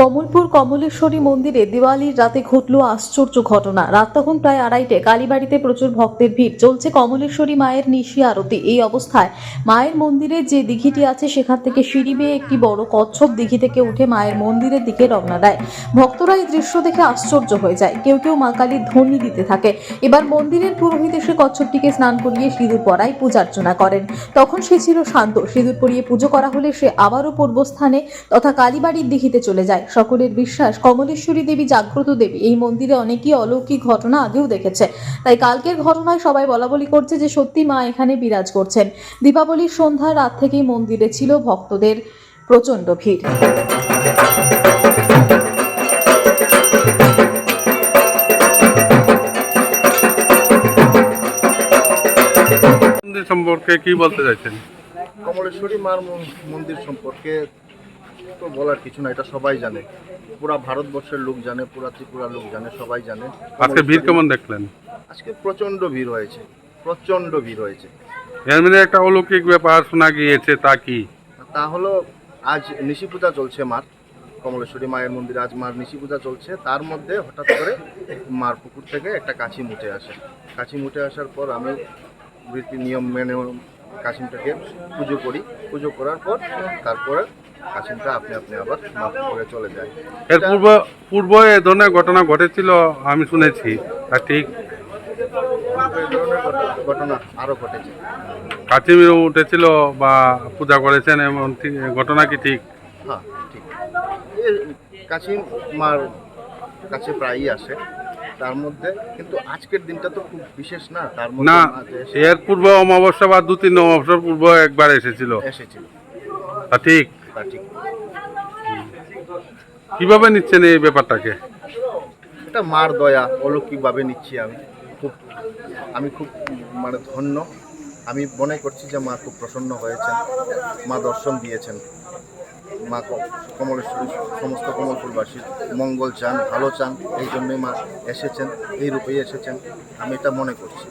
কমলপুর কমলেশ্বরী মন্দিরে দিওয়ালির রাতে ঘটল আশ্চর্য ঘটনা। রাত তখন প্রায় আড়াইটে কালীবাড়িতে প্রচুর ভক্তের ভিড়। চলছে কমলেশ্বরী মায়ের নিশি আরতি। এই অবস্থায় মায়ের মন্দিরে যে দিঘিটি আছে, সেখান থেকে সিঁড়ি বেয়ে একটি বড় কচ্ছপ দিঘি থেকে উঠে মায়ের মন্দিরের দিকে রওনা দেয়। ভক্তরা এই দৃশ্য দেখে আশ্চর্য হয়ে যায়। কেউ কেউ মা কালীর ধ্বনি দিতে থাকে। এবার মন্দিরের পুরোহিত এসে কচ্ছপটিকে স্নান করিয়ে সিঁদুর পরায় পূজার্চনা করেন। তখন সে ছিল শান্ত। সিঁদুর পরিয়ে পুজো করা হলে সে আবারও পূর্বস্থানে তথা কালীবাড়ির দিঘিতে চলে যায়। সকলের বিশ্বাস কমলেশ্বরী দেবী জাগ্রত দেবী। এই মন্দিরে অনেকই অলৌকিক ঘটনা আগেও দেখেছে। তাই কালকের ঘটনায় সবাই বলা বলি করছে যে সত্যি মা এখানে বিরাজ করছেন। দীপাবলির সন্ধ্যা রাত থেকেই মন্দিরে ছিল ভক্তদের প্রচণ্ড ভিড়। সম্পর্কে কি বলতে চাইছেন? কমলেশ্বরী মার মন্দির সম্পর্কে তো বলার কিছু না এটা সবাই জানে। পুরা ভারতবর্ষের লোক জানে পুরা ত্রিপুরার লোক জানে সবাই জানে। আজকে ভিড় কেমন দেখলেন? আজকে প্রচণ্ড ভিড় হয়েছে প্রচণ্ড ভিড় হয়েছে। এর মধ্যে একটা অলৌকিক ব্যাপার শোনা গিয়েছে তা কি? তা হলো আজ নিশি পূজা চলছে মার কমলেশ্বরী মায়ের মন্দিরে আজ মার নিশি পূজা চলছে। তার মধ্যে হঠাৎ করে মার পুকুর থেকে একটা কাছি মুটে আসে। কাছি মুটে আসার পর আমি রীতি নিয়ম মেনে কাছিমটাকে পুজো করি। পুজো করার পর তারপরে কাছিমটা আপনি আপনি আবার মার পুকুরে চলে যায়। এর পূর্ব পূর্ব এ ধরনের ঘটনা ঘটেছিল আমি শুনেছি। তা ঠিক? ঘটনা আরও ঘটেছে। কাচিমির উঠেছিল বা পূজা করেছেন এমন ঘটনা কি ঠিক? হ্যাঁ ঠিক। এ কাছিম মার কাছে প্রায়ই আসে তার মধ্যে। কিন্তু আজকের দিনটা তো খুব বিশেষ না তার মধ্যে না এর পূর্ব অমাবস্যা বা দু তিন অমাবস্যার পূর্ব একবার এসেছিল। এসেছিল। ঠিক? কীভাবে নিচ্ছেন এই ব্যাপারটাকে? এটা মার দয়া অলৌকিকভাবে নিচ্ছি আমি। খুব আমি খুব মানে ধন্য। আমি মনে করছি যে মা খুব প্রসন্ন হয়েছেন। মা দর্শন দিয়েছেন। মা কমলেশ্বরী, সমস্ত কমলপুরবাসীর মঙ্গল চান, ভালো চান, এই জন্যই মা এসেছেন, এই রূপেই এসেছেন। আমি এটা মনে করছি।